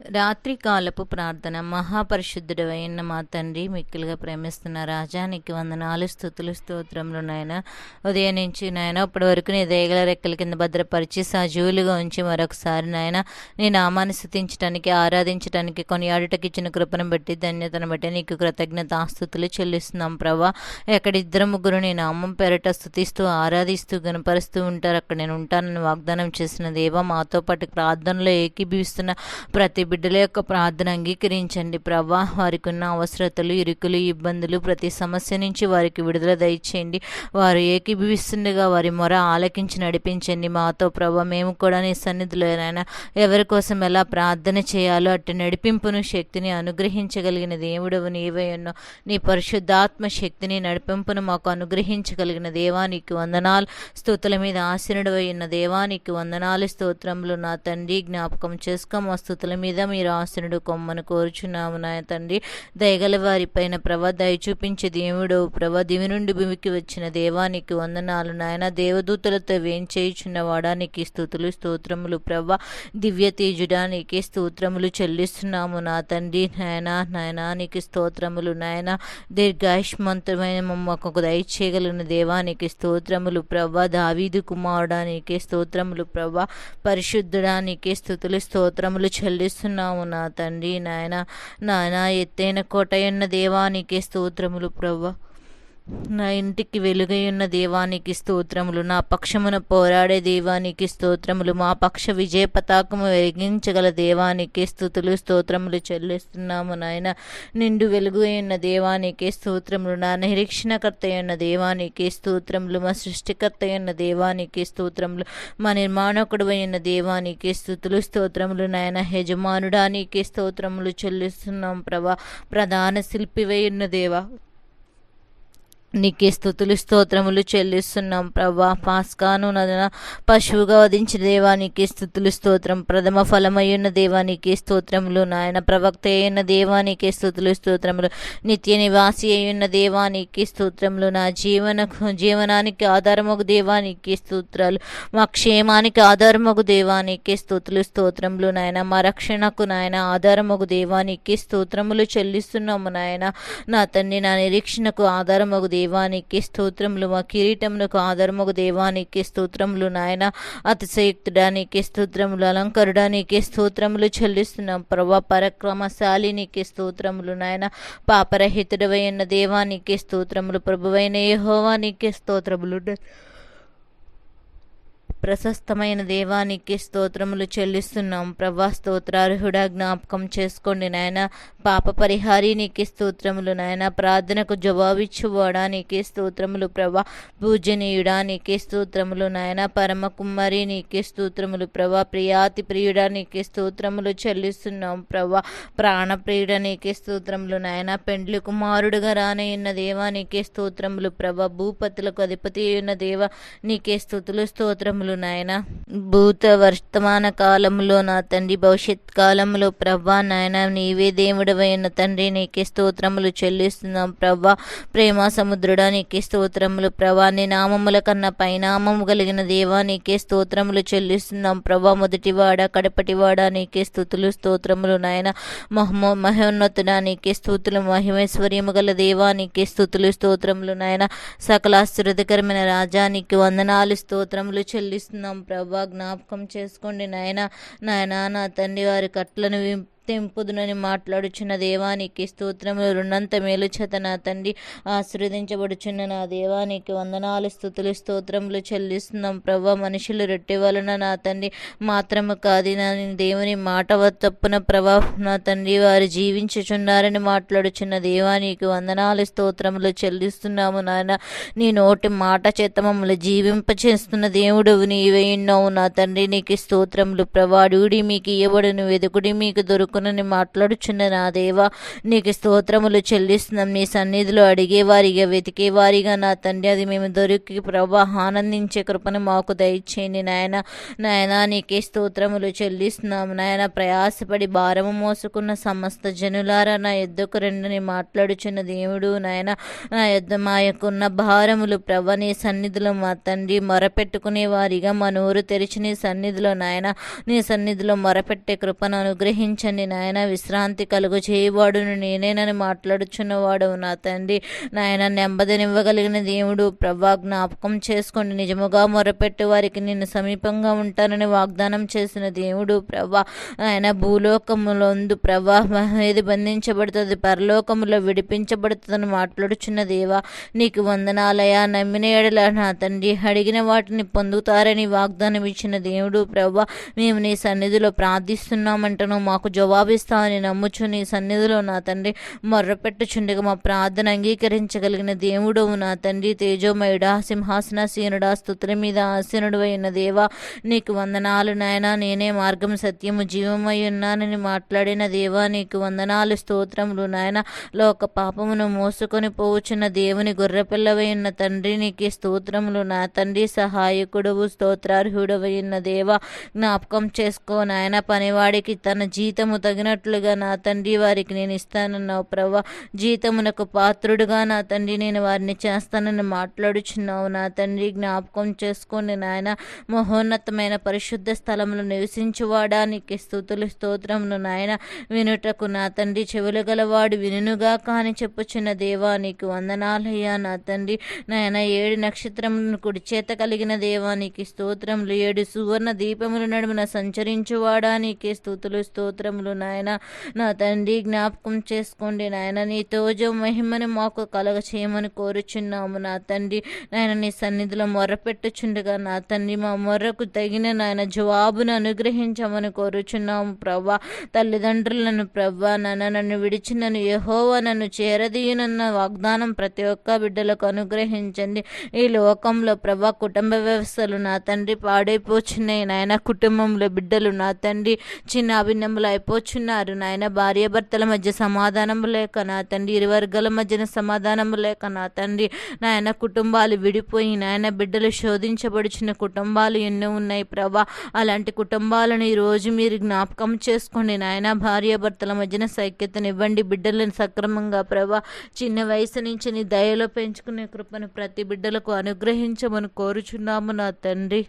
రాత్రికాలపు ప్రార్థన. మహాపరిశుద్ధుడైన మా తండ్రి మిక్కిలుగా ప్రేమిస్తున్న రాజానికి వందనాలు స్థుతులు స్తోత్రములు నాయన. ఉదయం నుంచి నాయన ఇప్పటి వరకు నీ దేగల రెక్కల కింద భద్రపరిచి సజీవులుగా ఉంచి మరొకసారి నాయన నీ నామాన్ని స్థుతించడానికి ఆరాధించడానికి కొనియాడుటకి ఇచ్చిన కృపను బట్టి ధన్యతను బట్టి నీకు కృతజ్ఞత ఆస్తుతులు చెల్లిస్తున్నాం ప్రభా. ఎక్కడ ఇద్దరు ముగ్గురు నీ నామం పెరట స్థుతిస్తూ ఆరాధిస్తూ గనపరుస్తూ ఉంటారు. అక్కడ నేను ఉంటానని వాగ్దానం చేసిన దేవ మాతో పాటు ప్రార్థనలో ఏకీభవిస్తున్న ప్రతి బిడ్డల యొక్క ప్రార్థన అంగీకరించండి ప్రభా. వారికి ఉన్న అవసరతలు ఇరుకులు ఇబ్బందులు ప్రతి సమస్య నుంచి వారికి విడుదల దయచేయండి. వారు ఏకీభవిస్తుండగా వారి మొర ఆలకించి నడిపించండి. మాతో ప్రభా మేము కూడా నీ సన్నిధిలో నాయన ఎవరి కోసం ఎలా ప్రార్థన చేయాలో అట్టి నడిపింపును శక్తిని అనుగ్రహించగలిగిన దేవుడవు నీవే ఉన్నో నీ పరిశుద్ధాత్మ శక్తిని నడిపింపును మాకు అనుగ్రహించగలిగిన దేవానికి వందనాలు. స్తోతుల మీద ఆశీనుడవై ఉన్న దేవానికి వందనాలు. స్తోత్రములు నా తండ్రి జ్ఞాపకం చేసుకో. మా స్థుతుల మీద మీరు ఆశనుడు కొమ్మను కోరుచున్నాము నా తండ్రి. దయగల వారిపైన ప్రభ దయ చూపించే దేవుడు ప్రభా దివి నుండి భూమికి వచ్చిన దేవానికి వందనాలు నాయన. దేవదూతలతో వేంచేయుచున్న వాడానికి స్థుతులు స్తోత్రములు ప్రభా. దివ్య తేజుడానికి స్తోత్రములు చెల్లిస్తున్నాము నా తండ్రి నాయన. నాయన నీకు స్తోత్రములు నాయన. దీర్ఘాయుష్మంతమైన మమ్మకు దయచేయగలిగిన దేవానికి స్తోత్రములు ప్రభా. దావీదు కుమారుడానికి స్తోత్రములు ప్రభ. పరిశుద్ధుడానికి స్థుతులు స్తోత్రములు చెల్లిస్తున్నాము నా తండ్రి నాయన. నాయన ఎత్తైన కోటయున్న దేవానికి స్తోత్రములు ప్రవ్వ. నా ఇంటికి వెలుగై ఉన్న దేవానికి స్తోత్రములు నా పక్షమున పోరాడే దేవానికి స్తోత్రములు మా పక్ష విజయ పతాకము వెలిగించగల దేవానికి స్థుతులు స్తోత్రములు చెల్లిస్తున్నాము నాయన. నిండు వెలుగైన దేవానికి స్తోత్రములు నా నిరీక్షణకర్త అయిన దేవానికి స్తోత్రములు మా సృష్టికర్త అయిన దేవానికి స్తోత్రములు మా నిర్మాణకుడు అయిన దేవానికి స్థుతులు స్తోత్రములు నాయన. యజమానుడానికి స్తోత్రములు చెల్లిస్తున్నాం ప్రభా. ప్రధాన శిల్పివై ఉన్న దేవా నీకే స్థుతులు స్తోత్రములు చెల్లిస్తున్నాం ప్రభా. పాస్కాను నదన పశువుగా వధించిన దేవానికి స్థుతులు స్తోత్రం. ప్రథమ ఫలమయ్యున్న దేవానికి స్తోత్రములు. నాయన ప్రవక్త అయిన దేవానికి స్థుతులు స్తోత్రములు. నిత్య నివాసి అయ్యున్న దేవానికి స్తోత్రములు. నా జీవన జీవనానికి ఆధారమగు దేవానికి స్తోత్రాలు. మా క్షేమానికి ఆధారమగు దేవానికి స్థుతులు స్తోత్రములు నాయన మా రక్షణకు నాయన ఆధారమగు దేవానికి స్తోత్రములు చెల్లిస్తున్నాము. నాయన నా తండ్రి నా నిరీక్షణకు ఆధారమగు దేవానికి స్తోత్రములు మా కిరీటములకు ఆధారమగు దేవానికి స్తోత్రములు నాయన. అతిశయుక్తుడానికి స్తోత్రములు అలంకరుడానికి స్తోత్రములు చెల్లిస్తున్నాం. ప్రభా పరక్రమశాలినికి స్తోత్రములు నాయన. పాపరహితుడవైన దేవానికి స్తోత్రములు ప్రభువైన యహోవానికి స్తోత్రములు. ప్రశస్తమైన దేవానికి స్తోత్రములు చెల్లిస్తున్నాం. ప్రభా స్తోత్రార్హుడా జ్ఞాపకం చేసుకోండి నాయన. పాప పరిహారీ నీకు స్తోత్రములు నాయన. ప్రార్థనకు జవాబిచ్చువాడానికి స్తోత్రములు ప్రభా. పూజనీయుడా నీకే స్తోత్రములు నాయన. పరమ కుమ్మరి నీకే స్తోత్రములు ప్రభా. ప్రియాతి ప్రియుడా నీకే స్తోత్రములు చెల్లిస్తున్నాం ప్రభా. ప్రాణప్రియుడ నీకే స్తోత్రములు నాయన. పెండ్లి కుమారుడుగా రానయ్యున్న దేవా నీకే స్తోత్రములు ప్రభా. భూపతులకు అధిపతి అయిన దేవ నీకే స్థుతులు స్తోత్రములు నాయన. భూత వర్తమాన కాలంలో నా తండ్రి భవిష్యత్ కాలంలో ప్రభా నాయన నీవే దేవుడవైన తండ్రి నీకే స్తోత్రములు చెల్లిస్తున్నాం ప్రభా ప్రేమ సముద్రుడా నీకే స్తోత్రములు ప్రభా నీ నామముల కన్నా పైనామము కలిగిన దేవా నీకే స్తోత్రములు చెల్లిస్తున్నాం ప్రభా మొదటివాడ కడపటివాడ నీకే స్థుతులు స్తోత్రములు నాయన. మహమో మహోన్నతుడా నీకే స్థుతులు మహిమేశ్వర్యము గల దేవా నీకే స్థుతులు స్తోత్రములు నాయన. సకలాశ్చర్యకరమైన రాజానికి వందనాలు స్తోత్రములు చెల్లిస్తున్నాం ప్రభా జ్ఞాపకం చేసుకోండి నాయన. నాయన నా తండ్రి వారి కట్లను విం- తెంపుదునని మాట్లాడుచున్న దేవానికి స్తోత్రములు రుణంత మేలు చేత నా తండ్రి ఆశీర్వదించబడుచున్న నా దేవానికి వందనాలు స్థుతులు స్తోత్రములు చెల్లిస్తున్నాం. ప్రభా మనుషులు రొట్టె వలన నా తండ్రి మాత్రము కాదు. నా దేవుని మాట తప్పున ప్రభా నా తండ్రి వారు జీవించుచున్నారని మాట్లాడుచున్న దేవానికి వందనాలు స్తోత్రములు చెల్లిస్తున్నాము నాయన. నీ నోటి మాట చేత మమ్మల్ని జీవింపచేస్తున్న దేవుడు నీవే ఉన్నావు నా తండ్రి. నీకు స్తోత్రములు ప్రవాడు మీకు ఇవ్వబడును వెదుకుడి మీకు దొరుకు దొరుకునని మాట్లాడుచున్న నా దేవా నీకు స్తోత్రములు చెల్లిస్తున్నాం. నీ సన్నిధిలో అడిగేవారిగా వెతికేవారిగా నా తండ్రి. అది మేము దొరికి ప్రభా ఆనందించే కృపను మాకు దయచేయండి నాయన. నాయన నీకే స్తోత్రములు చెల్లిస్తున్నాం. నాయన ప్రయాసపడి భారము మోసుకున్న సమస్త జనులారా నా ఎద్దుకు రెండని మాట్లాడుచున్న దేవుడు నాయన. నా యొద్ మా యొక్కున్న భారములు ప్రభ నీ సన్నిధిలో మా తండ్రి మొరపెట్టుకునే వారిగా మా నోరు తెరిచి నీ సన్నిధిలో నాయన. నీ సన్నిధిలో మొరపెట్టే కృపను అనుగ్రహించండి నాయన విశ్రాంతి కలుగు చేయవాడును నేనేనని మాట్లాడుచున్నవాడు నా తండ్రి. నాయన నెమ్మదినివ్వగలిగిన దేవుడు ప్రభా జ్ఞాపకం చేసుకోండి. నిజముగా మొరపెట్టు వారికి నిన్ను సమీపంగా ఉంటానని వాగ్దానం చేసిన దేవుడు ప్రభా ఆయన భూలోకములందు ప్రభా ఏది బంధించబడుతుంది పరలోకములో విడిపించబడుతుందని మాట్లాడుచున్న దేవా నీకు వందనాలయా. నమ్మిన ఎడల నా తండ్రి అడిగిన వాటిని పొందుతారని వాగ్దానం ఇచ్చిన దేవుడు ప్రభా మేము నీ సన్నిధిలో ప్రార్థిస్తున్నామంటను. మాకు జవాబిస్తామని నమ్ముచు నీ సన్నిధిలో నా తండ్రి మొర్రపెట్టుచుండగా మా ప్రార్థన అంగీకరించగలిగిన దేవుడు నా తండ్రి. తేజోమయుడా సింహాసనసీనుడా స్థుతుల మీద ఆసీనుడు అయిన దేవా నీకు వందనాలు నాయన. నేనే మార్గం సత్యము జీవమై ఉన్నానని మాట్లాడిన దేవా నీకు వందనాలు స్తోత్రములు నాయన. లోక పాపమును మోసుకొని పోవచ్చున్న దేవుని గొర్రెపిల్లవై ఉన్న తండ్రి నీకే స్తోత్రములు నా తండ్రి. సహాయకుడువు స్తోత్రార్హుడవై ఉన్న దేవా జ్ఞాపకం చేసుకో నాయన. పనివాడికి తన జీతము తగినట్లుగా నా తండ్రి వారికి నేను ఇస్తానన్నావు ప్రభా. జీతమునకు పాత్రుడుగా నా తండ్రి నేను వారిని చేస్తానని మాట్లాడుచున్నావు. నా తండ్రి జ్ఞాపకం చేసుకొని నాయన మహోన్నతమైన పరిశుద్ధ స్థలములు నివసించువాడానికి స్థుతులు స్తోత్రములు నాయన. వినుటకు నా తండ్రి చెవులు గలవాడు వినుగా కాని చెప్పుచున్న దేవా నీకు వందనాలయ్యా. నా తండ్రి నాయన ఏడు నక్షత్రములను కుడి చేత కలిగిన దేవా నీకు స్తోత్రములు. ఏడు సువర్ణ దీపముల నడుమున సంచరించువాడా? నీకే స్థుతులు స్తోత్రములు నాయన నా తండ్రి జ్ఞాపకం చేసుకోండి నాయన. నీ తోజో మహిమని మాకు కలగ చేయమని కోరుచున్నాము నా తండ్రి. నాయన నీ సన్నిధిలో మొర్రపెట్టుచుండగా నా తండ్రి మా మొర్రకు తగిన నాయన జవాబును అనుగ్రహించమని కోరుచున్నాము ప్రభా. తల్లిదండ్రులను ప్రభా నాన్న నన్ను విడిచినను యహోవా నన్ను చేరదీయనన్న వాగ్దానం ప్రతి ఒక్క బిడ్డలకు అనుగ్రహించండి. ఈ లోకంలో ప్రభా కుటుంబ వ్యవస్థలు నా తండ్రి పాడైపోచున్నాయి నాయన. కుటుంబంలో బిడ్డలు నా తండ్రి. చిన్న అభిన్నములు అయిపోచున్నారు నాయన. భార్యాభర్తల మధ్య సమాధానం లేక నా తండ్రి ఇరు వర్గాల మధ్యన సమాధానం లేక నా తండ్రి నాయన కుటుంబాలు విడిపోయి నాయన బిడ్డలు శోధించబడిచిన కుటుంబాలు ఎన్నో ఉన్నాయి ప్రభా. అలాంటి కుటుంబాలను ఈరోజు మీరు జ్ఞాపకం చేసుకోండి నాయన. భార్యాభర్తల మధ్యన సైక్యతనివ్వండి బిడ్డలను సక్రమంగా ప్రభా. చిన్న వయసు నుంచి నీ దయలో పెంచుకునే కృపను ప్రతి బిడ్డలకు అనుగ్రహించమని కోరుచున్నాము నా తండ్రి.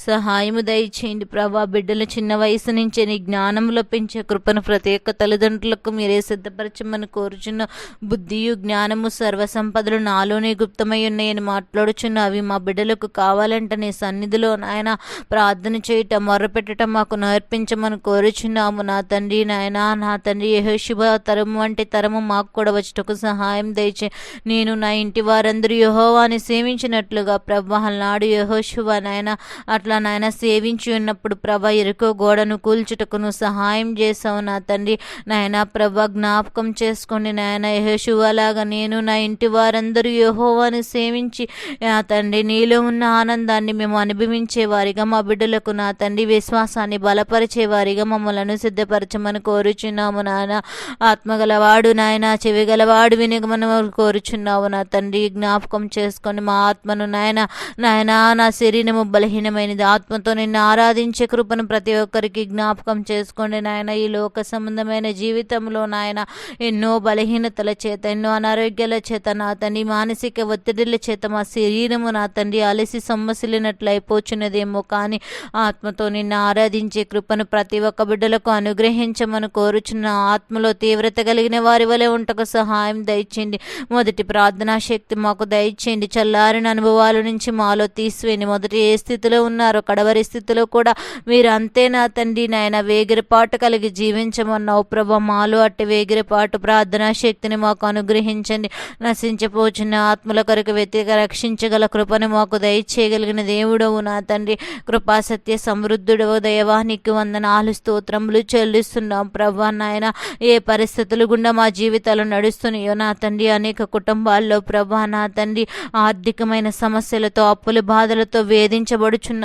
సహాయము దయచేయండి ప్రభా. బిడ్డలు చిన్న వయసు నుంచే నీ జ్ఞానంలో పెంచే కృపను ప్రతి ఒక్క తల్లిదండ్రులకు మీరే సిద్ధపరచమని కోరుచున్న బుద్ధియు జ్ఞానము సర్వసంపదలు నాలోనే గుప్తమై ఉన్నాయని మాట్లాడుచున్న అవి మా బిడ్డలకు కావాలంటే నీ సన్నిధిలో నాయన ప్రార్థన చేయటం మొర్రపెట్టడం మాకు నేర్పించమని కోరుచున్నాము. నా తండ్రి నాయన నా తండ్రి యహోశుభ తరము వంటి తరము మాకు కూడా వచ్చటకు సహాయం దయచే నేను నా ఇంటి వారందరూ యహోవాని సేవించినట్లుగా ప్రభా నాడు యహోశుభ నాయన అట్లా నాయన సేవించి ఉన్నప్పుడు ప్రభ ఇరుకు గోడను కూల్చుటకును సహాయం చేసావు నా తండ్రి. నాయన ప్రభ జ్ఞాపకం చేసుకోండి నాయన యహోశువలాగా నేను నా ఇంటి వారందరూ యహోవాను సేవించి నా తండ్రి నీలో ఉన్న ఆనందాన్ని మేము అనుభవించే వారిగా మా బిడ్డలకు నా తండ్రి విశ్వాసాన్ని బలపరిచే వారిగా మమ్మలను సిద్ధపరచమని కోరుచున్నాము నాయన. ఆత్మగలవాడు నాయన చెవిగలవాడు వినగమని కోరుచున్నావు నా తండ్రి. జ్ఞాపకం చేసుకొని మా ఆత్మను నాయన నాయన నా శరీరము బలహీనమైన బలహీనమైనది ఆత్మతో నిన్ను ఆరాధించే కృపను ప్రతి ఒక్కరికి జ్ఞాపకం చేసుకోండి నాయన. ఈ లోక సంబంధమైన జీవితంలో నాయన ఎన్నో బలహీనతల చేత ఎన్నో అనారోగ్యాల చేత నా తండ్రి మానసిక ఒత్తిడిల చేత మా శరీరము నా తండ్రి అలసి సొమ్మసిలినట్లు అయిపోచున్నదేమో కానీ ఆత్మతో నిన్ను ఆరాధించే కృపను ప్రతి ఒక్క బిడ్డలకు అనుగ్రహించమని కోరుచున్న ఆత్మలో తీవ్రత కలిగిన వారి వలె ఉంటకు సహాయం దయచేయండి. మొదటి ప్రార్థనా శక్తి మాకు దయచేయండి. చల్లారిన అనుభవాల నుంచి మాలో తీసివేయండి. మొదటి ఏ స్థితిలో ఉన్నారో కడవరి స్థితిలో కూడా మీరు అంతేనా తండ్రి నాయన? వేగిరపాటు కలిగి జీవించమన్నావు ప్రభ. మాలో అట్టి వేగిరపాటు ప్రార్థనా శక్తిని మాకు అనుగ్రహించండి. నశించిపోచున్న ఆత్మల కొరకు వ్యతిరేక రక్షించగల కృపను మాకు దయచేయగలిగిన దేవుడవు నా తండ్రి. కృపా సత్య సమృద్ధుడవు దైవానికి వందనాలు స్తోత్రములు చెల్లిస్తున్నాం ప్రభా నాయన. ఏ పరిస్థితులు గుండా మా జీవితాలు నడుస్తున్నాయో నా తండ్రి. అనేక కుటుంబాల్లో ప్రభా నా తండ్రి. ఆర్థికమైన సమస్యలతో అప్పుల బాధలతో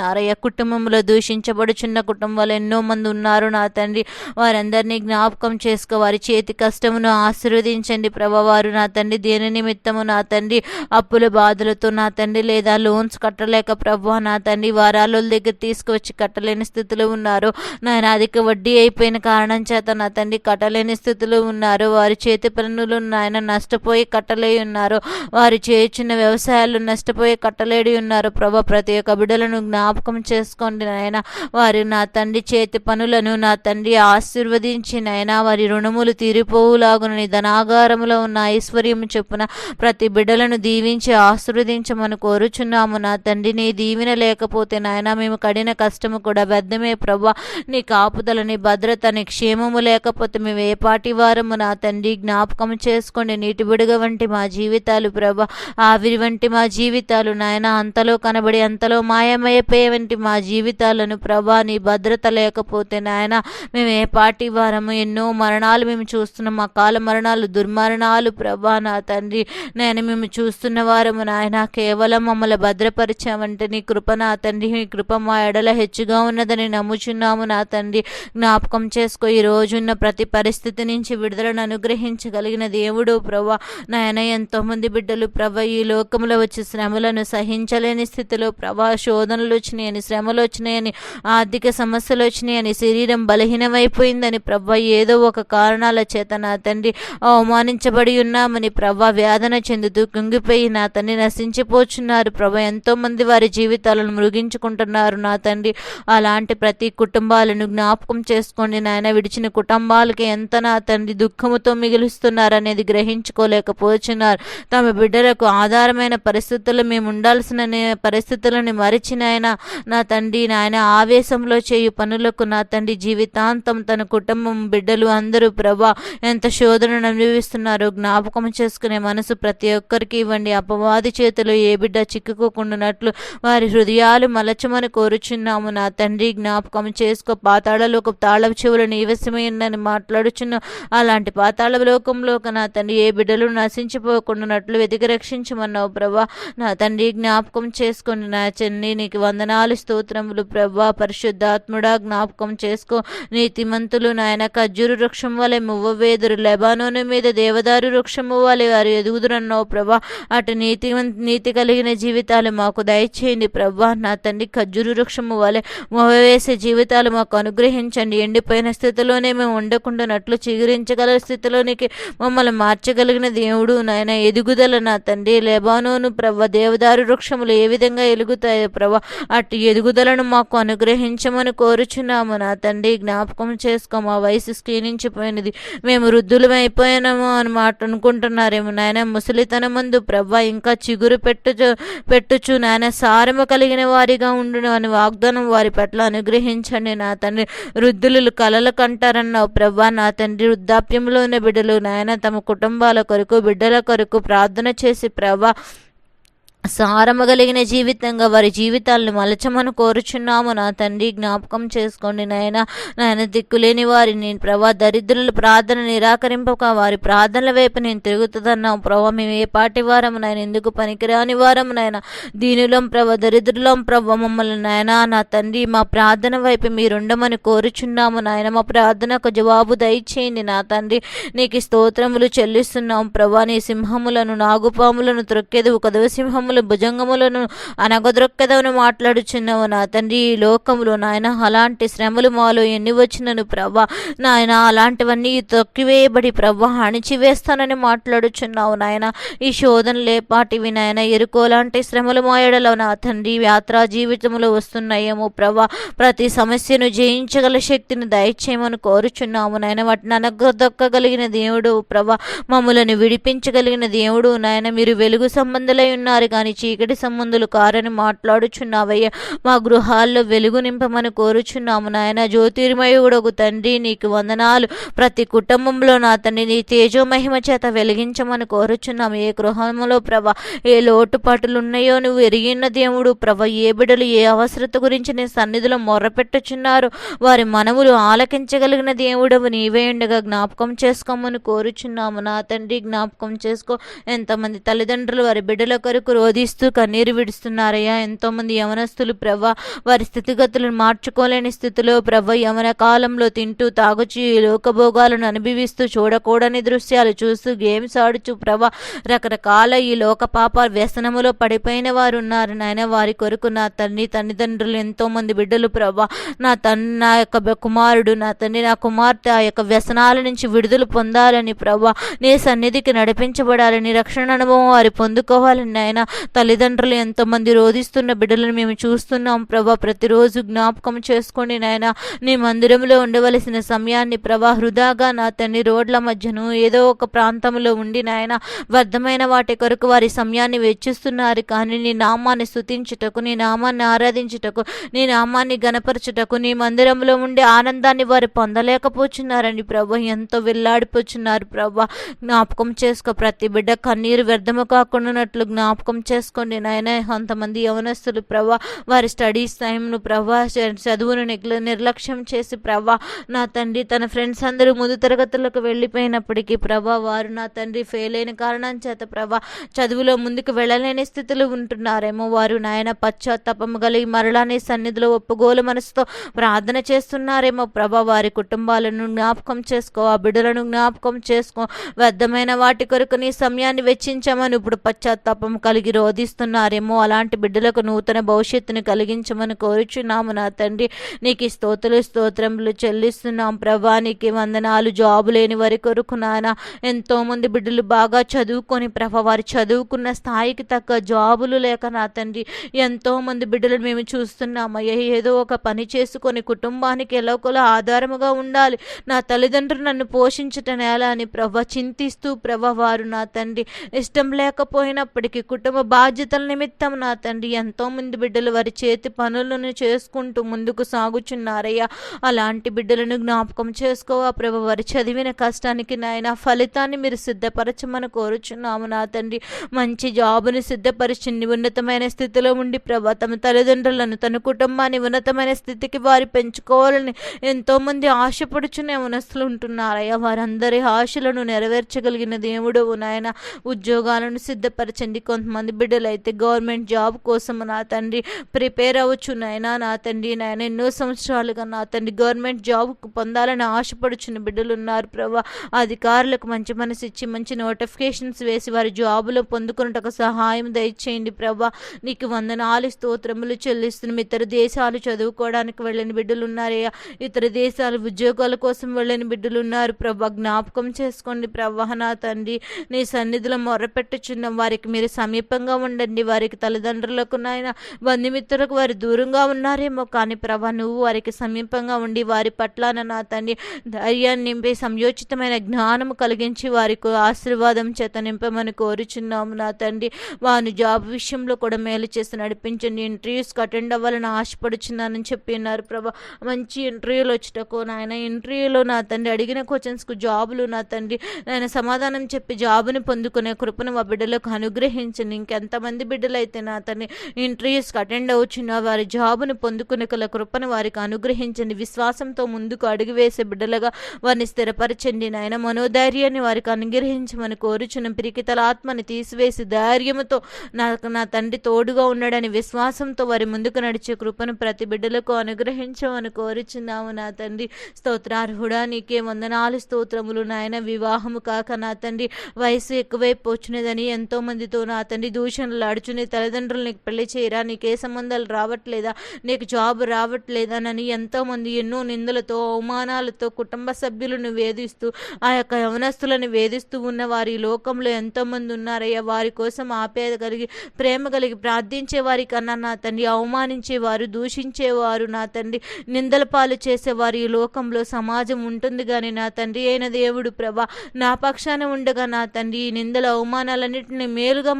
వేధించబడుచున్నారయ్యా కుటుంబంలో దూషించబడుచున్న కుటుంబాలు ఎన్నో మంది ఉన్నారు. నా తండ్రి వారందరినీ జ్ఞాపకం చేసుకో. వారి చేతి కష్టమును ఆశీర్వదించండి ప్రభా వారు. నా తండ్రి దేని నిమిత్తము నా తండ్రి అప్పుల బాధలతో నా తండ్రి లేదా లోన్స్ కట్టలేక ప్రభు నా తండ్రి వారాల దగ్గర తీసుకువచ్చి కట్టలేని స్థితిలో ఉన్నారు. నాయన అధిక వడ్డీ అయిపోయిన కారణం చేత నా తండ్రి కట్టలేని స్థితిలో ఉన్నారు. వారి చేతి పనులు నాయన నష్టపోయి కట్టలే ఉన్నారు. వారు చేయుచున్న వ్యవసాయాలు నష్టపోయి కట్టలేడి ఉన్నారు. ప్రభా ప్రతి ఒక్క బిడ్డలను జ్ఞాపకం జ్ఞాపకం చేసుకోండి నాయన. వారు నా తండ్రి చేతి పనులను నా తండ్రి ఆశీర్వదించి నాయన వారి రుణములు తీరిపోవులాగున నీ ధనాగారములో ఉన్న ఐశ్వర్యం చొప్పున ప్రతి బిడ్డలను దీవించి ఆశీర్వదించమని కోరుచున్నాము. నా తండ్రి నీ దీవెన లేకపోతే నాయన మేము కడిన కష్టము కూడా వ్యర్థమే ప్రభా నీ కాపుదల నీ భద్రత నీ క్షేమము లేకపోతే మేము ఏ పాటి వారము? నా తండ్రి జ్ఞాపకం చేసుకోండి. నీటి బిడుగ వంటి మా జీవితాలు ప్రభా ఆవిరి వంటి మా జీవితాలు నాయన అంతలో కనబడి అంతలో మాయమైపోయే వంటి మా జీవితాలను ప్రభా నీ భద్రత లేకపోతే నాయన మేము ఏ పాటి వారము ఎన్నో మరణాలు మేము చూస్తున్నాం. అకాల మరణాలు దుర్మరణాలు ప్రభా నా తండ్రి. నేను మేము చూస్తున్న వారము నాయన కేవలం మమ్మల్ని భద్రపరిచామంటే నీ కృప నా తండ్రి. నీ కృప మా ఎడల హెచ్చుగా ఉన్నదని నమ్ముచున్నాము నా తండ్రి. జ్ఞాపకం చేసుకో ఈ రోజున్న ప్రతి పరిస్థితి నుంచి విడుదలను అనుగ్రహించగలిగిన దేవుడు ప్రభా. నాయన ఎంతోమంది బిడ్డలు ప్రభ ఈ లోకంలో వచ్చి శ్రమలను సహించలేని స్థితిలో ప్రభా శోధనలు వచ్చినాయని శ్రమలు వచ్చినాయని ఆర్థిక సమస్యలు వచ్చినాయని శరీరం బలహీనమైపోయిందని ప్రభ ఏదో ఒక కారణాల చేత నా తండ్రి అవమానించబడి ఉన్నామని ప్రభ వేదన చెందుతూ కుంగిపోయి నా తండ్రి నశించిపోచున్నారు ప్రభ. ఎంతోమంది వారి జీవితాలను మృగించుకుంటున్నారు నా తండ్రి. అలాంటి ప్రతి కుటుంబాలను జ్ఞాపకం చేసుకోండి నాయన. విడిచిన కుటుంబాలకి ఎంత నా తండ్రి దుఃఖముతో మిగులుస్తున్నారనేది గ్రహించుకోలేకపోతున్నారు. తమ బిడ్డలకు ఆధారమైన పరిస్థితులు మేము ఉండాల్సిన పరిస్థితులను మరిచినైనా నా తండ్రి నాయన ఆవేశంలో చేయు పనులకు నా తండ్రి జీవితాంతం తన కుటుంబం బిడ్డలు అందరూ ప్రభా ఎంత శోధనను అనుభవిస్తున్నారో జ్ఞాపకం చేసుకునే మనసు ప్రతి ఒక్కరికి ఇవ్వండి. అపవాది చేతిలో ఏ బిడ్డ చిక్కుకోకుండానట్లు వారి హృదయాలు మలచమని కోరుచున్నాము. నా తండ్రి జ్ఞాపకం చేసుకో. పాతాళలోక తాళ చెవులు నీవసమైందని మాట్లాడుచున్న అలాంటి పాతాళ లోకంలో నా తండ్రి ఏ బిడ్డలు నశించిపోకుండానట్లు వెతికి రక్షించమన్నావు ప్రభా. నా తండ్రి జ్ఞాపకం చేసుకోండి. నా చెన్ని నీకు వందనాలు స్తోత్రములు ప్రభా పరిశుద్ధాత్ముడా జ్ఞాపకం చేసుకో. నీతిమంతులు నాయన ఖర్జూరు వృక్షం వలె మువ్వవేదురు. లెబానోను మీద దేవదారు వృక్షము వలె వారు ఎదుగుదురన్నావు ప్రభా. అటు నీతి నీతి కలిగిన జీవితాలు మాకు దయచేయండి ప్రభా. నా తండ్రి ఖర్జూరు వృక్షము వలె మువ్వవేసే జీవితాలు మాకు అనుగ్రహించండి. ఎండిపోయిన స్థితిలోనే మేము ఉండకుండానట్లు చిగురించగల స్థితిలోనికి మమ్మల్ని మార్చగలిగిన దేవుడు నాయన ఎదుగుదల నా తండ్రి. లెబానోను ప్రభ దేవదారు వృక్షములు ఏ విధంగా ఎలుగుతాయో ప్రభా. అటు ఎదుగుదలను మాకు అనుగ్రహించమని కోరుచున్నాము. నా తండ్రి జ్ఞాపకం చేసుకో మా వయసు క్షీణించిపోయినది. మేము వృద్ధులమైపోయినాము అని మాట అనుకుంటున్నారేమో నాయన. ముసలితనం ముందు ప్రభా ఇంకా చిగురు పెట్టుచు పెట్టుచు నాయన. సారము కలిగిన వారిగా ఉండును అని వాగ్దానం వారి పట్ల అనుగ్రహించండి నా తండ్రి. వృద్ధులు కలలు కంటారన్నావు ప్రభా. నా తండ్రి వృద్ధాప్యంలో ఉన్న బిడ్డలు నాయన. తమ కుటుంబాల కొరకు బిడ్డల కొరకు ప్రార్థన చేసి ప్రభా సారము కలిగిన జీవితంగా వారి జీవితాలను మలచమని కోరుచున్నాము. నా తండ్రి జ్ఞాపకం చేసుకోండి నాయన. నాయన దిక్కులేని వారిని ప్రభా దరిద్రుల ప్రార్థన నిరాకరింపక వారి ప్రార్థనల వైపు నేను తిరుగుతుందన్నాం ప్రభా మేము ఏ పాటి వారము నాయన? ఎందుకు పనికిరాని వారము నాయన? దీనిలో ప్రభ దరిద్రులం ప్రభ మమ్మల్ని నాయన నా తండ్రి మా ప్రార్థన వైపు మీరుండమని కోరుచున్నాము. నాయన మా ప్రార్థనకు జవాబు దయచేయండి. నా తండ్రి నీకు స్తోత్రములు చెల్లిస్తున్నాం. ప్రభా నీ సింహములను నాగుపాములను త్రొక్కేది కదవ సింహములు భుజంగములను అనగదొక్కెదవని మాట్లాడుచున్నావు నా తండ్రి. ఈ లోకములో నాయన అలాంటి శ్రమలు మాలో ఎన్ని వచ్చినను ప్రభా నాయన అలాంటివన్నీ తొక్కివేయబడి ప్రభా అణిచివేస్తానని మాట్లాడుచున్నావు నాయన. ఈ శోధన లేపాటివి నాయన ఎరుకోలాంటి శ్రమలు మాయడలో నా తండ్రి. యాత్రా జీవితంలో వస్తున్నాయేమో ప్రభా ప్రతి సమస్యను జయించగల శక్తిని దయచేయమని కోరుచున్నాము నాయన. వాటిని అనగదొక్కగలిగిన దేవుడు ప్రభా మమ్మలను విడిపించగలిగిన దేవుడు నాయన. మీరు వెలుగు సంబంధులై ఉన్నారు కానీ చీకటి సంబంధులు కారని మాట్లాడుచున్నావయ్యా. మా గృహాల్లో వెలుగు నింపమని కోరుచున్నాము నాయన. జ్యోతిర్మయుడకు తండ్రి నీకు వందనాలు. ప్రతి కుటుంబంలో నా తండ్రి నీ తేజో మహిమ చేత వెలిగించమని కోరుచున్నాము. ఏ గృహంలో ప్రభ ఏ లోటుపాటులు ఉన్నాయో నువ్వు ఎరిగిన దేవుడు. ప్రభ ఏ బిడలు ఏ అవసరత గురించి నీ సన్నిధిలో మొర్రపెట్టుచున్నారు వారి మనములు ఆలకించగలిగిన దేవుడవు నీవే ఉండగా జ్ఞాపకం చేసుకోమని కోరుచున్నాము. నా తండ్రి జ్ఞాపకం చేసుకో. ఎంతమంది తల్లిదండ్రులు వారి బిడ్డల కొరకు శోధిస్తూ కన్నీరు విడుస్తున్నారయ్యా. ఎంతోమంది యవనస్తులు ప్రభ వారి స్థితిగతులను మార్చుకోలేని స్థితిలో ప్రభ యవన కాలంలో తింటూ తాగుచు లోకభోగాలను అనుభవిస్తూ చూడకూడని దృశ్యాలు చూస్తూ గేమ్స్ ఆడుచు ప్రభ రకరకాల ఈ లోక పాప వ్యసనములో పడిపోయిన వారు ఉన్నారు నాయన వారి కొరకు నా తల్లి తల్లిదండ్రులు ఎంతోమంది బిడ్డలు ప్రభ నా తన్ నా యొక్క కుమారుడు నా తండ్రి నా కుమార్తె ఆ యొక్క వ్యసనాల నుంచి విడుదల పొందాలని ప్రభ నీ సన్నిధికి నడిపించబడాలని రక్షణ అనుభవం వారు పొందుకోవాలని నాయన తల్లిదండ్రులు ఎంతోమంది రోధిస్తున్న బిడ్డలను మేము చూస్తున్నాం. ప్రభా ప్రతిరోజు జ్ఞాపకం చేసుకోండి నాయన. నీ మందిరంలో ఉండవలసిన సమయాన్ని ప్రభా హృదాగా నా తండ్రి రోడ్ల మధ్యను ఏదో ఒక ప్రాంతంలో ఉండి నాయన వ్యర్థమైన వాటి కొరకు వారి సమయాన్ని వెచ్చిస్తున్నారు. కానీ నీ నామాన్ని స్థుతించుటకు నీ నామాన్ని ఆరాధించుటకు నీ నామాన్ని గనపరచుటకు నీ మందిరంలో ఉండే ఆనందాన్ని వారు పొందలేకపోతున్నారని ప్రభా ఎంతో వెళ్ళాడిపోతున్నారు ప్రభా జ్ఞాపకం చేసుకో. ప్రతి బిడ్డ కన్నీరు వ్యర్థము కాకుండా జ్ఞాపకం చేసుకోండి నాయన కొంతమంది యవనస్తులు ప్రభా వారి స్టడీస్ టైంను ప్రభా చదువును నిర్లక్ష్యం చేసి ప్రభా నా తండ్రి తన ఫ్రెండ్స్ అందరూ ముందు తరగతులకు వెళ్ళిపోయినప్పటికీ ప్రభా వారు నా తండ్రి ఫెయిల్ అయిన కారణం చేత ప్రభా చదువులో ముందుకు వెళ్ళలేని స్థితిలో ఉంటున్నారేమో. వారు నాయన పశ్చాత్తాపము కలిగి మరలానే సన్నిధిలో ఒప్పుగోలు మనసుతో ప్రార్థన చేస్తున్నారేమో ప్రభా. వారి కుటుంబాలను జ్ఞాపకం చేసుకో ఆ బిడ్డలను జ్ఞాపకం చేసుకో. వ్యర్థమైన వాటి కొరకు నీ సమయాన్ని వెచ్చించామని. ఇప్పుడు పశ్చాత్తాపం కలిగి రోధిస్తున్నారేమో అలాంటి బిడ్డలకు నూతన భవిష్యత్తును కలిగించమని కోరుచున్నాము నా తండ్రి. నీకు స్తోతులు స్తోత్రములు చెల్లిస్తున్నాం ప్రభా. నీకు వందనాలు జాబు లేని వారి కొరకు నాయన. ఎంతోమంది బిడ్డలు బాగా చదువుకొని ప్రభా వారు చదువుకున్న స్థాయికి తగ్గ జాబులు లేక నా తండ్రి. ఎంతోమంది బిడ్డలు మేము చూస్తున్నామయ్యా ఏదో ఒక పని చేసుకొని కుటుంబానికి ఎలాగోలా ఆధారముగా ఉండాలి. నా తల్లిదండ్రులు నన్ను పోషించటం ఎలా అని ప్రభ చింతిస్తూ ప్రభ వారు నా తండ్రి. ఇష్టం లేకపోయినప్పటికీ కుటుంబ బాధ్యతల నిమిత్తం నా తండ్రి ఎంతో మంది బిడ్డలు వారి చేతి పనులను చేసుకుంటూ ముందుకు సాగుచున్నారయ్యా. అలాంటి బిడ్డలను జ్ఞాపకం చేసుకోవా ప్రభు. వారి చదివిన కష్టానికి నాయన ఫలితాన్ని మీరు సిద్ధపరచమని కోరుచున్నాము నా తండ్రి. మంచి జాబుని సిద్ధపరిచింది ఉన్నతమైన స్థితిలో ఉండి ప్రభా. తమ తల్లిదండ్రులను తన కుటుంబాన్ని ఉన్నతమైన స్థితికి వారి పెంచుకోవాలని ఎంతోమంది ఆశపడుచునే మనసులు ఉంటున్నారయ్యా. వారందరి ఆశలను నెరవేర్చగలిగిన దేవుడు నాయన. ఉద్యోగాలను సిద్ధపరచండి. కొంతమంది బిడ్డలైతే గవర్నమెంట్ జాబ్ కోసం నా తండ్రి ప్రిపేర్ అవ్వచ్చు నాయన నా తండ్రి నాయన. ఎన్నో సంవత్సరాలుగా నా తండ్రి గవర్నమెంట్ జాబ్ పొందాలని ఆశపడుచున్న బిడ్డలు ఉన్నారు ప్రభా. అధికారులకు మంచి మనసు ఇచ్చి మంచి నోటిఫికేషన్స్ వేసి వారి జాబులో పొందుకున్నటకు సహాయం దయచేయండి ప్రభా. నీకు వందనాలు స్తోత్రములు చెల్లిస్తున్నాం. ఇతర దేశాలు చదువుకోవడానికి వెళ్ళని బిడ్డలు ఉన్నారయ్యా ఇతర దేశాలు ఉద్యోగాల కోసం వెళ్ళని బిడ్డలు ఉన్నారు ప్రభా. జ్ఞాపకం చేసుకోండి ప్రభా నా తండ్రి. నీ సన్నిధిలో మొరపెట్టుచున్న వారికి మీరు సమీపంగా ఉండండి. వారికి తల్లిదండ్రులకు నాయన బంధుమిత్రులకు వారు దూరంగా ఉన్నారేమో. కానీ ప్రభా నువ్వు వారికి సమీపంగా ఉండి వారి పట్ల నా తండ్రి ధైర్యాన్ని నింపి సంయోచితమైన జ్ఞానం కలిగించి వారికి ఆశీర్వాదం చేత నింపమని కోరుచున్నాము. నా తండ్రి వాని జాబ్ విషయంలో కూడా మేలు చేసి నడిపించండి. ఇంటర్వ్యూస్కి అటెండ్ అవ్వాలని ఆశపడుచున్నానని చెప్పి ఉన్నారు ప్రభా. మంచి ఇంటర్వ్యూలు వచ్చటకు నాయన ఇంటర్వ్యూలో నా తండ్రి అడిగిన క్వశ్చన్స్కు జాబులు నా తండ్రి నాయన సమాధానం చెప్పి జాబుని పొందుకునే కృపను మా బిడ్డలకు అనుగ్రహించండి. ఇంకా ఎంతమంది బిడ్డలైతే నా అతని ఇంటర్వ్యూస్కి అటెండ్ అవుచున్న వారి జాబును పొందుకునే కల కృపను వారికి అనుగ్రహించండి. విశ్వాసంతో ముందుకు అడుగు వేసే బిడ్డలుగా వారిని స్థిరపరచండి. నాయన మనోధైర్యాన్ని వారికి అనుగ్రహించమని కోరుచున్న. పిరికితల ఆత్మని తీసివేసి ధైర్యంతో నాకు నా తండ్రి తోడుగా ఉన్నాడని విశ్వాసంతో వారి ముందుకు నడిచే కృపను ప్రతి బిడ్డలకు అనుగ్రహించమని కోరుచున్నాము. నా తండ్రి స్తోత్రార్హుడా నీకే వందనాలు స్తోత్రములు నాయన. వివాహము కాక నా తండ్రి వయసు ఎక్కువైపు వచ్చినదని ఎంతో మందితో నా తండ్రి దూషణలు అడుచుని తల్లిదండ్రులు నీకు పెళ్ళి చేయరా? నీకే సంబంధాలు రావట్లేదా? నీకు జాబ్ రావట్లేదానని ఎంతోమంది ఎన్నో నిందలతో అవమానాలతో కుటుంబ సభ్యులను వేధిస్తూ ఆ యొక్క యవనస్తులను వేధిస్తూ ఉన్న వారి లోకంలో ఎంతోమంది ఉన్నారయ్యా. వారి కోసం ఆపేద కలిగి ప్రేమ కలిగి ప్రార్థించే వారి కన్నా నా తండ్రి అవమానించేవారు దూషించేవారు నా తండ్రి నిందల పాలు చేసేవారు ఈ లోకంలో సమాజం ఉంటుంది కానీ నా తండ్రి అయిన దేవుడు ప్రభా నా పక్షాన ఉండగా నా తండ్రి ఈ నిందల అవమానాలన్నింటినీ మేలుగా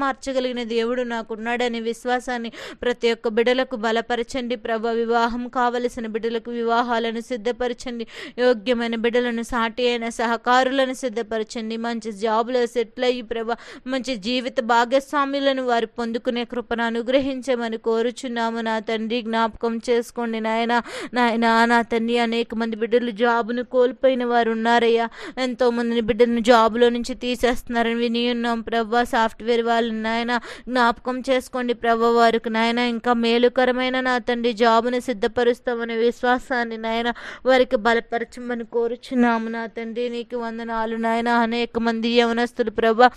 కలిగిన దేవుడు నాకున్నాడనే విశ్వాసాన్ని ప్రతి ఒక్క బిడలకు బలపరచండి ప్రభా. వివాహం కావలసిన బిడ్డలకు వివాహాలను సిద్ధపరచండి. యోగ్యమైన బిడలను సాటి అయిన సహకారులను సిద్ధపరచండి. మంచి జాబులో సెటిల్ అయ్యి ప్రభా మంచి జీవిత భాగస్వాములను వారు పొందుకునే కృపను అనుగ్రహించమని కోరుచున్నాము. నా తండ్రి జ్ఞాపకం చేసుకోండి నాయన. నాయన నా తండ్రి అనేక మంది బిడ్డలు జాబును కోల్పోయిన వారు ఉన్నారయ్యా. ఎంతో మందిని బిడ్డలను జాబులో నుంచి తీసేస్తున్నారని విని ఉన్నాం. ప్రభా సాఫ్ట్వేర్ వాళ్ళు నాయన జ్ఞాపకం చేసుకోండి ప్రభా వారికి. నాయన ఇంకా మేలుకరమైన నా తండ్రి జాబును సిద్ధపరుస్తామనే విశ్వాసాన్ని నాయన వారికి బలపరచమని కోరుచున్నాము నా తండ్రి. నీకు వందనాలు నాయన. అనేక మంది యవనస్తులు ప్రభా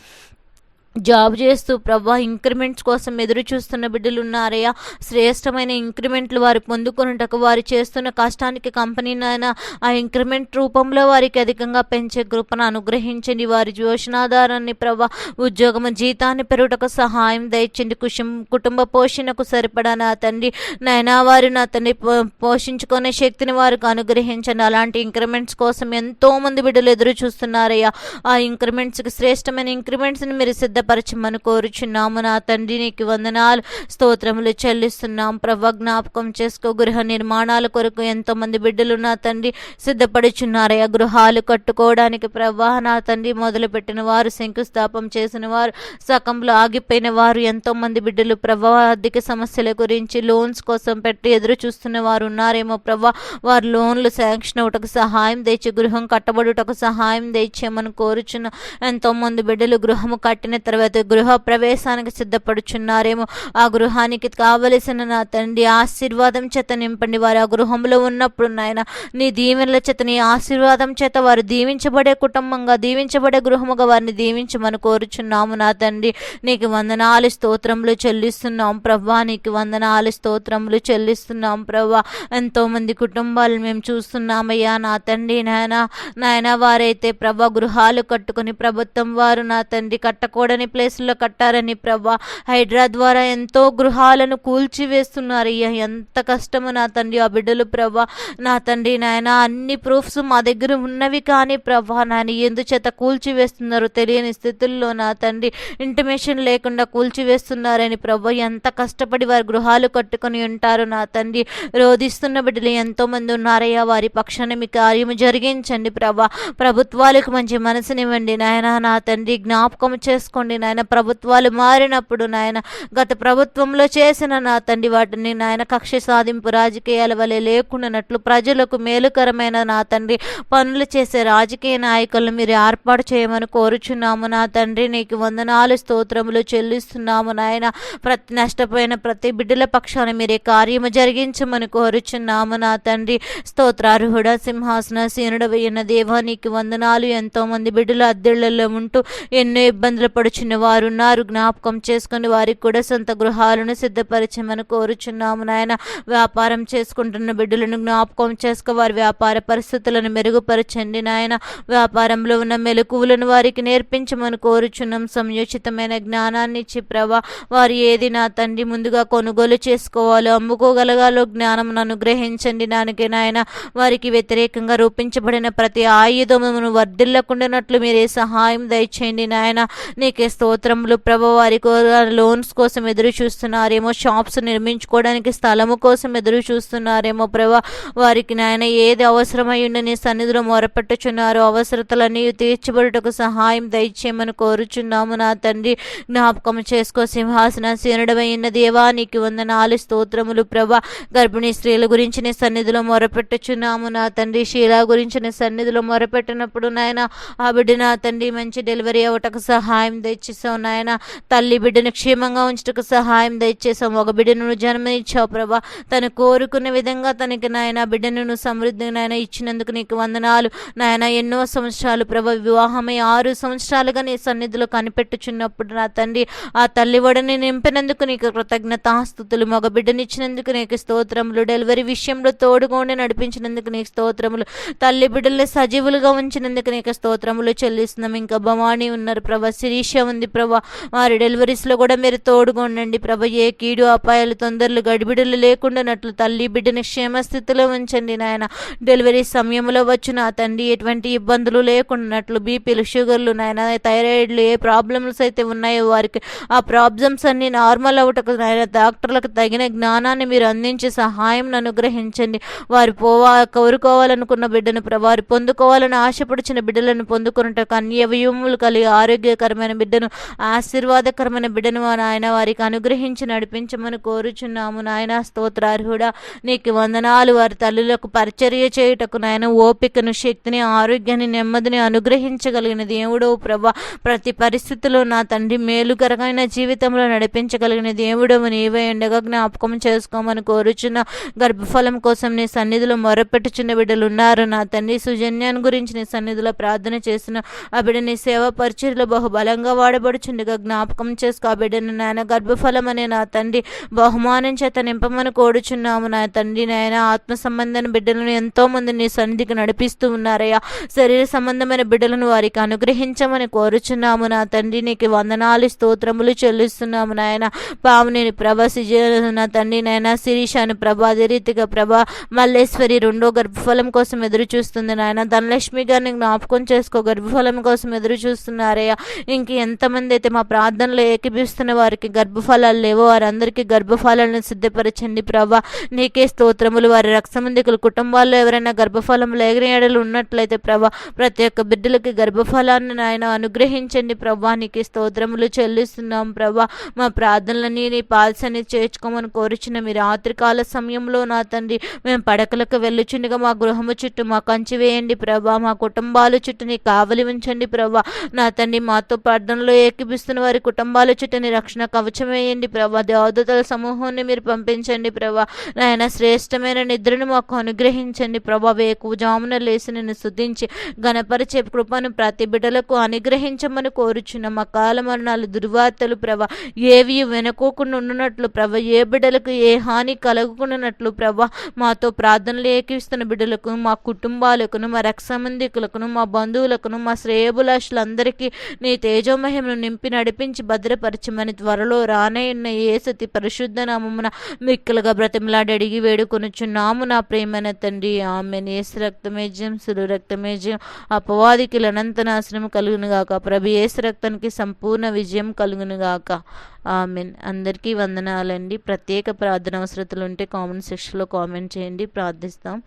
జాబ్ చేస్తూ ప్రభా ఇంక్రిమెంట్స్ కోసం ఎదురు చూస్తున్న బిడ్డలు ఉన్నారయ్యా శ్రేష్టమైన ఇంక్రిమెంట్లు వారు పొందుకున్నటకు వారు చేస్తున్న కష్టానికి కంపెనీనైనా ఆ ఇంక్రిమెంట్ రూపంలో వారికి అధికంగా పెంచే కృపను అనుగ్రహించండి. వారి జోషణాధారాన్ని ప్రభా ఉద్యోగము జీతాన్ని పెరుగుటకు సహాయం దయచండి కుషం కుటుంబ పోషణకు సరిపడా నా తండ్రి నైనా వారు నా తండ్రి పో- పోషించుకునే శక్తిని వారికి అనుగ్రహించండి. అలాంటి ఇంక్రిమెంట్స్ కోసం ఎంతో మంది బిడ్డలు ఎదురు చూస్తున్నారయ్యా. ఆ ఇంక్రిమెంట్స్కి శ్రేష్టమైన ఇంక్రిమెంట్స్ని మీరు సిద్ధపరచమని కోరుచున్నాము. నా తండ్రి నీకు వందనాలు. స్తోత్రములు చెల్లిస్తున్నాం. ప్రభ జ్ఞాపకం చేసుకో. గృహ నిర్మాణాల కొరకు ఎంతో మంది బిడ్డలు నా తండ్రి సిద్ధపడుచున్నారయ్యా గృహాలు కట్టుకోవడానికి ప్రభా నా తండ్రి మొదలుపెట్టిన వారు శంకుస్థాపం చేసిన వారు సకంలో ఆగిపోయిన వారు ఎంతో మంది బిడ్డలు ప్రభా ఆర్థిక సమస్యల గురించి లోన్స్ కోసం పెట్టి ఎదురు చూస్తున్న వారు ఉన్నారేమో ప్రభా. వారు లోన్లు శాంక్షన్ అవటకు సహాయం తెచ్చి గృహం కట్టబడుటకు సహాయం తెచ్చేయమని కోరుచున్న ఎంతో మంది బిడ్డలు గృహము కట్టిన తర్వాత గృహ ప్రవేశానికి సిద్ధపడుచున్నారేమో. ఆ గృహానికి కావలసిన నా తండ్రి ఆశీర్వాదం చేత నింపండి. వారు ఆ గృహంలో ఉన్నప్పుడు నాయన నీ దీవెనల చేత నీ ఆశీర్వాదం చేత వారు దీవించబడే కుటుంబంగా దీవించబడే గృహముగా వారిని దీవించమని కోరుచున్నాము నా తండ్రి. నీకు వందనాలు స్తోత్రములు చెల్లిస్తున్నాం ప్రభా. నీకు వందనాలు స్తోత్రములు చెల్లిస్తున్నాం ప్రభా. ఎంతో మంది కుటుంబాలు మేము చూస్తున్నామయ్యా నా తండ్రి నాయన. నాయన వారైతే ప్రభా గృహాలు కట్టుకుని ప్రభుత్వం వారు నా తండ్రి కట్టకూడని ప్లేసుల్లో కట్టారని ప్రభా హైడ్రా ద్వారా ఎంతో గృహాలను కూల్చివేస్తున్నారు. అయ్యా ఎంత కష్టమో నా తండ్రి ఆ బిడ్డలు ప్రభా నా తండ్రి నాయన అన్ని ప్రూఫ్స్ మా దగ్గర ఉన్నవి కానీ ప్రభా నాయన ఎందుచేత కూల్చివేస్తున్నారు తెలియని స్థితుల్లో నా తండ్రి ఇంటిమేషన్ లేకుండా కూల్చివేస్తున్నారని ప్రభా ఎంత కష్టపడి వారి గృహాలు కట్టుకొని ఉంటారు నా తండ్రి. రోధిస్తున్న బిడ్డలు ఎంతో మంది ఉన్నారయ్యా. వారి పక్షాన మీ కార్యము జరిగించండి ప్రభా ప్రభుత్వాలకు మంచి మనసునివ్వండి నాయన. నా తండ్రి జ్ఞాపకం చేసుకోండి నాయన ప్రభుత్వాలు మారినప్పుడు నాయన గత ప్రభుత్వంలో చేసిన నా తండ్రి వాటిని నాయన కక్ష సాధింపు రాజకీయాల వలె లేకుండానట్లు ప్రజలకు మేలుకరమైన నా తండ్రి పనులు చేసే రాజకీయ నాయకులను మీరు ఏర్పాటు చేయమని కోరుచున్నాము. నా తండ్రి నీకు వందనాలు స్తోత్రములు చెల్లిస్తున్నాము నాయన. ప్రతి నష్టపోయిన ప్రతి బిడ్డల పక్షాన మీరే కార్యము జరిగించమని కోరుచున్నాము నా తండ్రి. స్తోత్రార్హుడ సింహాసన సీనుడ వేయన దేవా నీకు వందనాలు. ఎంతో మంది బిడ్డల అద్దెళ్ళలో ఉంటూ ఎన్నో ఇబ్బందులు పడుచు వచ్చిన వారున్నారు జ్ఞాపకం చేసుకుని వారికి కూడా సొంత గృహాలను సిద్ధపరచమని కోరుచున్నాము నాయన. వ్యాపారం చేసుకుంటున్న బిడ్డలను జ్ఞాపకం చేసుకో వారి వ్యాపార పరిస్థితులను మెరుగుపరచండి నాయన. వ్యాపారంలో ఉన్న మెలకువలను వారికి నేర్పించమని కోరుచున్నాం. సంయోచితమైన జ్ఞానాన్ని ఇచ్చి ప్రభా వారు ఏది నా తండ్రి ముందుగా కొనుగోలు చేసుకోవాలో అమ్ముకోగలగాలో జ్ఞానం అనుగ్రహించండి దానికి నాయన. వారికి వ్యతిరేకంగా రూపించబడిన ప్రతి ఆయుధమును వర్ధిల్లకుండానట్లు మీరే సహాయం దయచేయండి నాయన. నీకే స్తోత్రములు ప్రభ వారి లోన్స్ కోసం ఎదురు చూస్తున్నారేమో షాప్స్ నిర్మించుకోవడానికి స్థలము కోసం ఎదురు చూస్తున్నారేమో ప్రభ. వారికి నాయన ఏది అవసరమై ఉండి నీ సన్నిధిలో మొరపెట్టుచున్నారో అవసరతలన్నీ తీర్చబడుటకు సహాయం దయచేయమని కోరుచున్నాము నా తండ్రి. జ్ఞాపకం చేసుకో సింహాసన సీనుడమైన దేవానికి వందనాలు స్తోత్రములు ప్రభ. గర్భిణీ స్త్రీల గురించి నీ సన్నిధిలో మొరపెట్టుచున్నాము నా తండ్రి. శీలా గురించి నీ సన్నిధిలో మొరపెట్టినప్పుడు నాయన ఆ బిడ్డ నా తండ్రి మంచి డెలివరీ అవ్వటకు సహాయం దయచేసావు నాయన తల్లి బిడ్డను క్షేమంగా ఉంచుటకు సహాయం దయచేసావు ఒక బిడ్డను జన్మనిచ్చావు ప్రభా. తను కోరుకున్న విధంగా తనకి నాయన బిడ్డను నువ్వు సమృద్ధి నాయన ఇచ్చినందుకు నీకు వందనాలు. నాయన ఎన్నో సంవత్సరాలు ప్రభ వివాహమై ఆరు సంవత్సరాలుగా నీ సన్నిధిలో కనిపెట్టుచున్నప్పుడు నా తండ్రి ఆ తల్లి ఒడని నింపినందుకు నీకు కృతజ్ఞతాస్థుతులు. మగ బిడ్డనిచ్చినందుకు నీకు స్తోత్రములు. డెలివరీ విషయంలో తోడుగోండి నడిపించినందుకు నీకు స్తోత్రములు. తల్లి బిడ్డల్ని సజీవులుగా ఉంచినందుకు నీకు స్తోత్రములు చెల్లిస్తున్నాం. ఇంకా భవాని ఉన్నారు ప్రభా. శిరీష ఉంది ప్రభ. వారి డెలివరీస్లో కూడా మీరు తోడుగొండండి ప్రభ. ఏ కీడు అపాయాలు తొందరలు గడిబిడలు లేకుండానట్లు తల్లి బిడ్డని క్షేమస్థితిలో ఉంచండి నాయన. డెలివరీ సమయంలో వచ్చిన తండ్రి ఎటువంటి ఇబ్బందులు లేకుండానట్లు బీపీలు షుగర్లు నాయన థైరాయిడ్లు ఏ ప్రాబ్లమ్స్ అయితే ఉన్నాయో వారికి ఆ ప్రాబ్లమ్స్ అన్ని నార్మల్ అవ్వటకు నాయన డాక్టర్లకు తగిన జ్ఞానాన్ని మీరు అందించే సహాయం అనుగ్రహించండి. వారు పోవా కోరుకోవాలనుకున్న బిడ్డను వారు పొందుకోవాలని ఆశపడిచిన బిడ్డలను పొందుకున్నట్టు అన్ని అవయవములు కలిగి ఆరోగ్యకరమైన బిడ్డను ఆశీర్వాదకరమైన బిడ్డను నాయన వారికి అనుగ్రహించి నడిపించమని కోరుచున్నాము నాయన. స్తోత్రార్హుడా నీకు వందనాలు. వారి తల్లులకు పరిచర్య చేయుటకు నాయన ఓపికను శక్తిని ఆరోగ్యాన్ని నెమ్మదిని అనుగ్రహించగలిగిన దేవుడో ప్రభా. ప్రతి పరిస్థితిలో నా తండ్రి మేలుకరమైన జీవితంలో నడిపించగలిగిన దేవుడవు. నీవే ఉండగా జ్ఞాపకం చేసుకోమని కోరుచున్న. గర్భఫలం కోసం నీ సన్నిధిలో మొరపెట్టుచున్న బిడ్డలు ఉన్నారు. నా తండ్రి సుజన్యాన్ని గురించి నీ సన్నిధిలో ప్రార్థన చేసిన ఆ బిడ్డ నీ సేవ పరిచర్లో బహుబలంగా వాడబడుచుండగా జ్ఞాపకం చేసుకో ఆ బిడ్డను నాయన గర్భఫలం అనే నా తండ్రి బహుమానం చేత నింపమని కోరుచున్నాము నా తండ్రి నాయన. ఆత్మ సంబంధమైన బిడ్డలను ఎంతో మంది నీ సన్నిధికి నడిపిస్తూ ఉన్నారయ్యా. శరీర సంబంధమైన బిడ్డలను వారికి అనుగ్రహించమని కోరుచున్నాము నా తండ్రి. నీకు వందనాలు స్తోత్రములు చెల్లిస్తున్నాము నాయన. పాముని ప్రభ సిజ నా తండ్రి నాయన. శిరీషాను ప్రభ అదే రీతిగా ప్రభ మల్లేశ్వరి రెండో గర్భఫలం కోసం ఎదురు చూస్తుంది నాయన. ధనలక్ష్మి గారిని జ్ఞాపకం చేసుకో గర్భఫలం కోసం ఎదురు చూస్తున్నారయ్యా. ఇంక ఎంతమంది అయితే మా ప్రార్థనలో ఏకీపిస్తున్న వారికి గర్భఫలాలు లేవో వారందరికీ గర్భఫలాలను సిద్ధపరచండి ప్రభా. నీకే స్తోత్రములు. వారి రక్తమందికుల కుటుంబాల్లో ఎవరైనా గర్భఫలం లేని ఉన్నట్లయితే ప్రభా ప్రతి ఒక్క బిడ్డలకి గర్భఫలాన్ని నాయన అనుగ్రహించండి ప్రభా. నీకే స్తోత్రములు చెల్లిస్తున్నాం ప్రభా. మా ప్రార్థనలని నీ పాల్సని చేర్చుకోమని కోరుచున్న మీ రాత్రికాల సమయంలో నా తండ్రి మేము పడకలకు వెళ్ళుచుండగా మా గృహము చుట్టూ మా కంచి వేయండి ప్రభా. మా కుటుంబాల చుట్టూ నీ కావలి ఉంచండి ప్రభా. నా తండ్రి మాతో ప్రార్థనలో ఏకిపిస్తున్న వారి కుటుంబాల చుట్టని రక్షణ కవచమేయండి ప్రభా. దేవదతల సమూహాన్ని మీరు పంపించండి ప్రభా. నాయన శ్రేష్టమైన నిద్రను మాకు అనుగ్రహించండి ప్రభా. వేకు జామున లేసి నిన్ను శుద్ధించి గణపరిచే కృపను ప్రతి బిడ్డలకు అనుగ్రహించమని కోరుచున్న. మా కాలమరణాలు దుర్వార్తలు ప్రభ. ఏవి వెనుకోకుండా ఉండునట్లు ప్రభ. ఏ బిడ్డలకు ఏ హాని కలగకుండానట్లు ప్రభ. మాతో ప్రార్థనలు ఏకిస్తున్న బిడ్డలకు మా కుటుంబాలకును మా రక్షమందికులకును మా బంధువులకును మా శ్రేయబులాషులందరికీ నీ తేజోమ తేజోమహిమను నింపి నడిపించి భద్రపరచమని త్వరలో రానయ్యున్న ఏ సతి పరిశుద్ధ నామమున మిక్కలుగా బ్రతిమలాడి అడిగి వేడుకొనుచున్నాము. నా ప్రేమైన తండ్రి ఆమె ఏసు రక్తమేజ్యం సులు రక్తమేజ్యం అపవాదికి అనంత నాశనం కలుగునుగాక ప్రభు ఏసు రక్తానికి సంపూర్ణ విజయం కలుగునుగాక ఆమెన్. అందరికీ వందనాలండి. ప్రత్యేక ప్రార్థన అవసరతలు ఉంటే కామెంట్ సెక్షన్లో కామెంట్ చేయండి. ప్రార్థిస్తాం.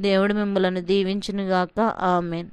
దేవుడు మిమ్మల్ని దీవించునుగాక ఆమెన్.